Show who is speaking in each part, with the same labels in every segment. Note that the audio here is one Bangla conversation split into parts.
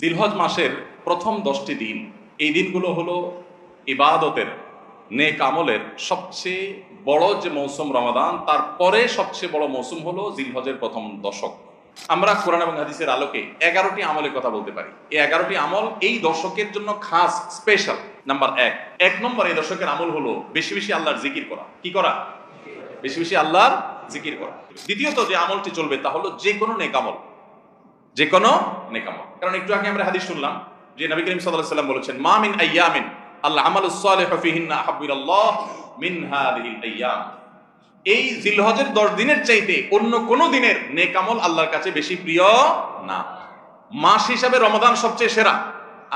Speaker 1: জিলহজ মাসের প্রথম দশটি দিন। এই দিনগুলো হলো ইবাদতের, নেক আমলের সবচেয়ে বড় যে মৌসুম রমাদান তারপরে সবচেয়ে বড় মৌসুম হলো জিলহজের প্রথম দশক। আমরা কোরআন এবং হাদিসের আলোকে এগারোটি আমলের কথা বলতে পারি। এই এগারোটি আমল এই দশকের জন্য খাস স্পেশাল নাম্বার এক। এক নম্বর এই দশকের আমল হলো বেশি বেশি আল্লাহর জিকির করা। কি করা? বেশি বেশি আল্লাহর জিকির করা। দ্বিতীয়ত যে আমলটি চলবে তা হলো যে কোনো নেক আমল। যে কোনো নেকামল কারণ একটু আগে আমরা হাদিস শুনলাম যে নবী করিম সাল্লাল্লাহু সাল্লাম বলেছেন, মা মিন আইয়ামিন আল্লাহ আমালুস সালিহু ফিহিন্না আহাব্বুল্লাহ মিন হাদিহিল আইয়াম। এই জিলহজের 10 দিনের চাইতে অন্য কোন দিনের নেকামল আল্লাহর কাছে বেশি প্রিয় না। মাস হিসাবে রমাদান সবচেয়ে সেরা,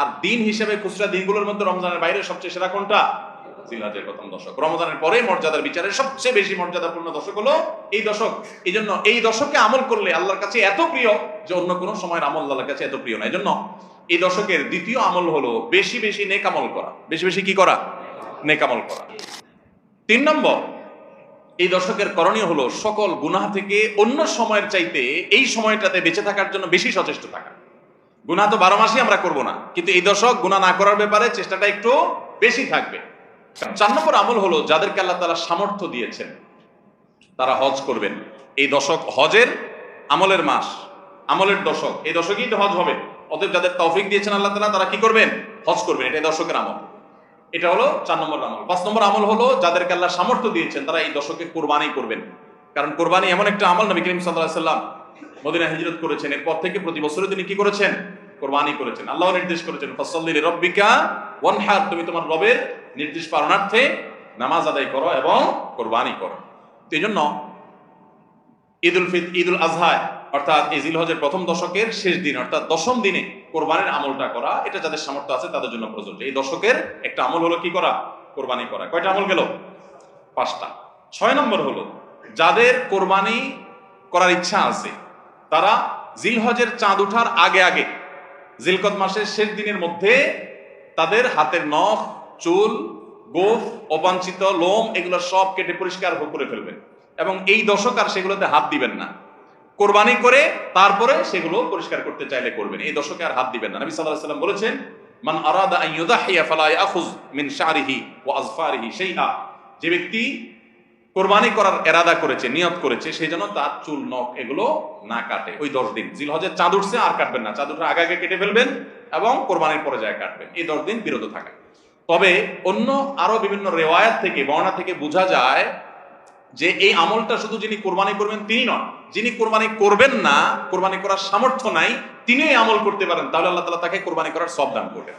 Speaker 1: আর দিন হিসাবে খুচরা দিনগুলোর মধ্যে রমজানের বাইরে সবচেয়ে সেরা কোনটা? জিলহজের প্রথম দশক। রমজানের পরে মর্যাদার বিচারে সবচেয়ে বেশি মর্যাদাপূর্ণ দশক হলো এই দশক। এই জন্য এই দশকে আমল করলে আল্লাহর কাছে এত প্রিয় যে অন্য কোনো সময়ের আমল আল্লাহর কাছে এত প্রিয় না। এই জন্য এই দশকের দ্বিতীয় আমল হলো বেশি বেশি নেকামল করা। বেশি বেশি কি করা? নেকামল করা। তিন নম্বর, এই দশকের করণীয় হলো সকল গুনাহ থেকে অন্য সময়ের চাইতে এই সময়টাতে বেঁচে থাকার জন্য বেশি সচেষ্ট থাকা। গুনাহ তো বারো মাসই আমরা করব না, কিন্তু এই দশক গুনাহ না করার ব্যাপারে চেষ্টাটা একটু বেশি থাকবে। চার নম্বর আমল হলো যাদেরকে আল্লাহ তারা সামর্থ্য দিয়েছেন, তারা হজ করবেন। এই দশক হজের আমলের মাস, আমলের দশক। এই দশকেই তো হজ হবে। অতএব যাদের তৌফিক দিয়েছেন আল্লাহ তালা তারা কি করবেন? হজ করবেন। এটা দশকের আমল। এটা হলো চার নম্বর আমল। পাঁচ নম্বর আমল হলো যাদেরকে আল্লাহ সামর্থ্য দিয়েছেন, তারা এই দশকে কোরবানি করবেন। কারণ কোরবানি এমন একটা আমল নবী করিম সাল্লাহ সাল্লাম মদিনা হিজরত করেছেন। এরপর থেকে প্রতি বছরে তিনি কি করেছেন? কোরবানি করেছেন। আল্লাহ নির্দেশ করেছেন, ফসল্লি রব্বিকা ওয়ানহার তুমি তোমার রবের নির্দেশ পালনার্থে নামাজ আদায় করো এবং কোরবানি করো। এই জন্য ঈদুল ফিত, ঈদুল আজহায় অর্থাৎ এই জিলহজের প্রথম দশকের শেষ দিন, অর্থাৎ দশম দিনে কোরবানির আমলটা করা, এটা যাদের সামর্থ্য আছে তাদের জন্য প্রযোজ্য। এই দশকের একটা আমল হলো কি করা? কোরবানি করা। কয়টা আমল গেল? পাঁচটা। ছয় নম্বর হলো, যাদের কোরবানি করার ইচ্ছা আছে, তারা জিলহজের চাঁদ উঠার আগে আগে জিলকত মাসের শেষ দিনের মধ্যে তাদের হাতের নখ, চুল, গোফ, অবাঞ্ছিত, লোম, এগুলো সব কেটে পরিষ্কার করে ফেলবেন এবং এই দশক আর সেগুলোতে হাত দিবেন না। কোরবানি করে তারপরে সেগুলো পরিষ্কার করতে চাইলে করবেন। এই দশকে আর হাত দিবেন না। নবী সাল্লাহ সাল্লাম বলেছেন, মান আরাদা আন ইউদাহিয়া ফালা ইয়াখুজ মিন যে ব্যক্তি কোরবানি করার এরাদা করেছে, নিয়ত করেছে সেই জন্য তার চুল, নখ এগুলো না কাটে ওই দশ দিন। জিলহজের চাঁদ উঠছে, আর কাটবেন না। চাঁদ আগে আগে কেটে ফেলবেন এবং কোরবানির পরে যায় কাটবেন। এই দশ দিন বিরত থাকে তবে অন্য আরও বিভিন্ন রেওয়ায়াত থেকে বর্ণা থেকে বোঝা যায় যে এই আমলটা শুধু যিনি কোরবানি করবেন তিনি নন, যিনি কোরবানি করবেন না, কোরবানি করার সামর্থ্য নাই, তিনি আমল করতে পারেন, তাহলে আল্লাহ তালা তাকে কোরবানি করার সব দান করবেন।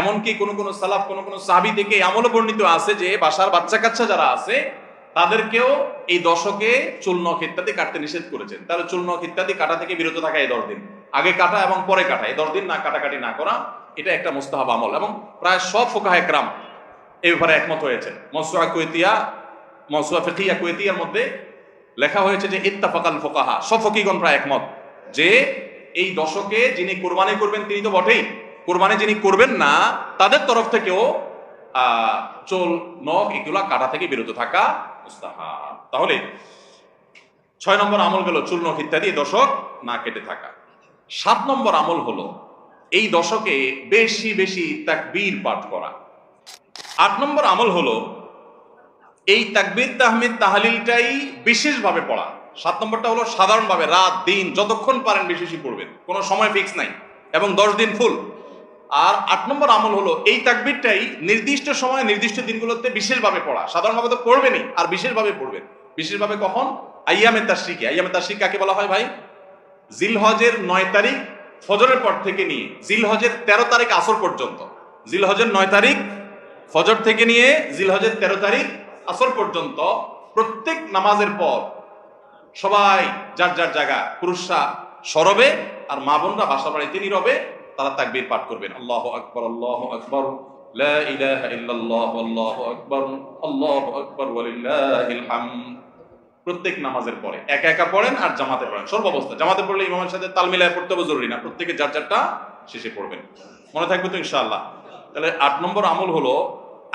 Speaker 1: এমনকি কোন কোন সালাফ, কোন কোন সাহাবি থেকে এই আমলও বর্ণিত আছে যে বাসার বাচ্চা কাচ্চা যারা আছে তাদেরকেও এই দশকে নখ ইত্যাদি কাটতে নিষেধ করেছেন। তাহলে নখ ইত্যাদি কাটা থেকে বিরত থাকা এই দশ দিন। আগে কাটা এবং পরে কাটা। এই দশ দিন না কাটাকাটি না করা, এটা একটা মুস্তাহাব আমল। এবং প্রায় সব ফোকাহ একরাম এই ব্যাপারে একমত হয়েছেন। মসুয়া কুয়েতিয়া, মসুয়া ফিকিয়া কুয়েতিয়ার মধ্যে লেখা হয়েছে যে, ইত্তাফাকাল ফোকাহা। সব ফকিগণ প্রায় একমত যে, এই দশকে যিনি কোরবানি করবেন তিনি তো বটেই। কোরবানি যিনি করবেন না, তাদের তরফ থেকেও চোল, নখ এগুলা কাটা থেকে বিরত থাকা তাহলে ছয় নম্বর আমল গেল চুল, নখ ইত্যাদি, দশক না কেটে থাকা। সাত নম্বর আমল হলো এই দশকে বেশি বেশি তাকবীর পাঠ করা। আট নম্বর আমল হলো এই তাকবীর, তাহমিদ, তাহালিলটাই বিশেষভাবে পড়া। সাত নম্বরটা হলো সাধারণভাবে রাত, দিন, যতক্ষণ পারেন বেশি বেশি পড়বেন। কোনো সময় ফিক্স নাই। এবং দশ দিন ফুল। আর আট নম্বর আমল হলো, এই তাকবীরটাই নির্দিষ্ট সময় নির্দিষ্ট দিনগুলোতে বিশেষভাবে পড়া। সাধারণভাবে তো পড়বেনই, আর বিশেষভাবে পড়বেন। বিশেষভাবে কখন? আইয়ামে তাশরিকে। আইয়ামে তাশরিক কাকে বলা হয় ভাই? জিলহজের নয় তারিখ ফজরের পর থেকে নিয়ে, জিলহজের তেরো তারিখ আসর পর্যন্ত। জিলহজের নয় তারিখ ফজর থেকে নিয়ে, জিলহজের তেরো তারিখ আসর পর্যন্ত প্রত্যেক নামাজের পর সবাই যার যার জায়গা পুরুষরা সরবে, আর মা বোনরা বাসা বাড়িতে নীরবে তারা তাকবীর পাঠ করবেন। আল্লাহ আকবর আল্লাহ আকবর, লা ইলাহা ইল্লাল্লাহ, আল্লাহু আকবার আল্লাহু আকবার, ওয়ালিল্লাহিল হামদ। প্রত্যেক নামাজের পরে একা একা পড়েন আর জামাতে পড়েন। সর্বাবস্থা জামাতে পড়লে ইমামের সাথে তাল মিলায় পড়তে হবে জরুরি না, প্রত্যেকে যার যারটা শেষে পড়বেন। মনে থাকবে তো ইনশাআল্লাহ। তাহলে আট নম্বর আমল হলো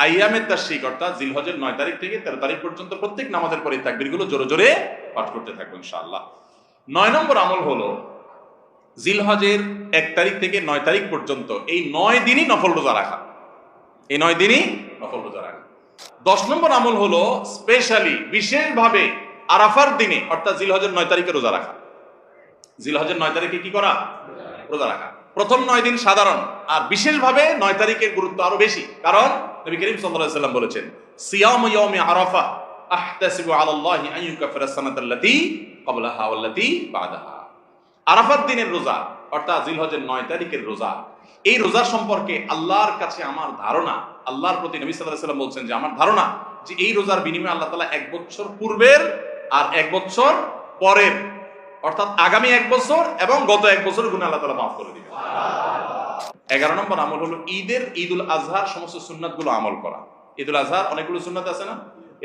Speaker 1: আইয়ামের তাশরিক, অর্থাৎ জিলহজের নয় তারিখ থেকে তেরো তারিখ পর্যন্ত প্রত্যেক নামাজের পরে তাকবিরগুলো জোরে জোরে পাঠ করতে থাকব ইনশাআল্লাহ। নয় নম্বর আমল হলো জিলহজের এক তারিখ থেকে নয় তারিখ পর্যন্ত এই নয় দিনই নফল রোজা রাখা। এই নয় দিনই নফল রোজা রাখা। দশ নম্বর আমল হলো স্পেশালি বিশেষভাবে আরাফার দিনে, অর্থাৎ জিলহজের নয় তারিখে রোজা রাখা। জিলহজের নয় তারিখে কি করা? রোজা রাখা। প্রথম নয় দিন সাধারণ, আর বিশেষভাবে নয় তারিখের গুরুত্ব আরও বেশি। কারণ নবী করিম সাল্লাল্লাহু সাল্লাম বলেছেন, সিয়াম ইয়াউমি আরাফা আহতাসিবু আলাল্লাহি আন ইউকাফিরা সানাতাল্লাতী ক্বাবলাহা ওয়াল্লাতী বাদাহা। আরাফাত দিনের রোজা, অর্থাৎ জিলহজের নয় তারিখের রোজা, এই রোজা সম্পর্কে আল্লাহর কাছে আমার ধারণা, আল্লাহর প্রতি নবী সাল্লাল্লাহু সাল্লাম বলছেন যে, আমার ধারণা যে এই রোজার বিনিময়ে আল্লাহ তালা এক বছর পূর্বের আর এক বছর পরের, অর্থাৎ আগামী এক বছর এবং গত এক বছর গুণ আল্লাহ তালা মাফ করে দিবে এগারো নম্বর আমল হলো ঈদের ঈদুল আজহার সমস্ত সুন্নাতগুলো আমল করা। ঈদুল আজহার অনেকগুলো সুন্নাত আছে না?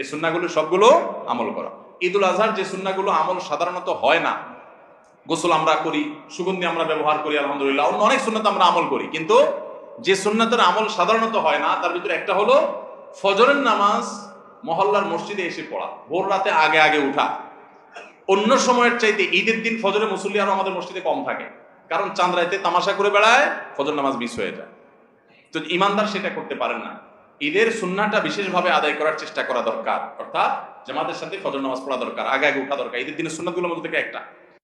Speaker 1: এই সুন্নাগুলো সবগুলো আমল করা। ঈদুল আজহার যে সুন্নাগুলো আমল সাধারণত হয় না গোসল আমরা করি, সুগন্ধি আমরা ব্যবহার করি, আলহামদুলিল্লাহ। অন্য অনেক সুন্নাত আমরা আমল করি, কিন্তু যে সুন্নাতের আমল সাধারণত হয় না, তার ভিতরে একটা হলো ফজরের নামাজ মহল্লার মসজিদে এসে পড়া, ভোর রাতে আগে আগে উঠা। অন্য সময়ের চাইতে ঈদের দিন ফজরে মুসল্লি আরও আমাদের মসজিদে কম থাকে, কারণ চাঁদ রাইতে তামাশা করে বেড়ায়, ফজর নামাজ মিস হয়ে যায়। তো ইমানদার সেটা করতে পারেন না। ঈদের সুন্নাটা বিশেষভাবে আদায় করার চেষ্টা করা দরকার, অর্থাৎ জামাতের সাথে ফজর নামাজ পড়া দরকার, আগে আগে উঠা দরকার। ঈদের দিনের সুন্নাতগুলোর মধ্যে থেকে একটা।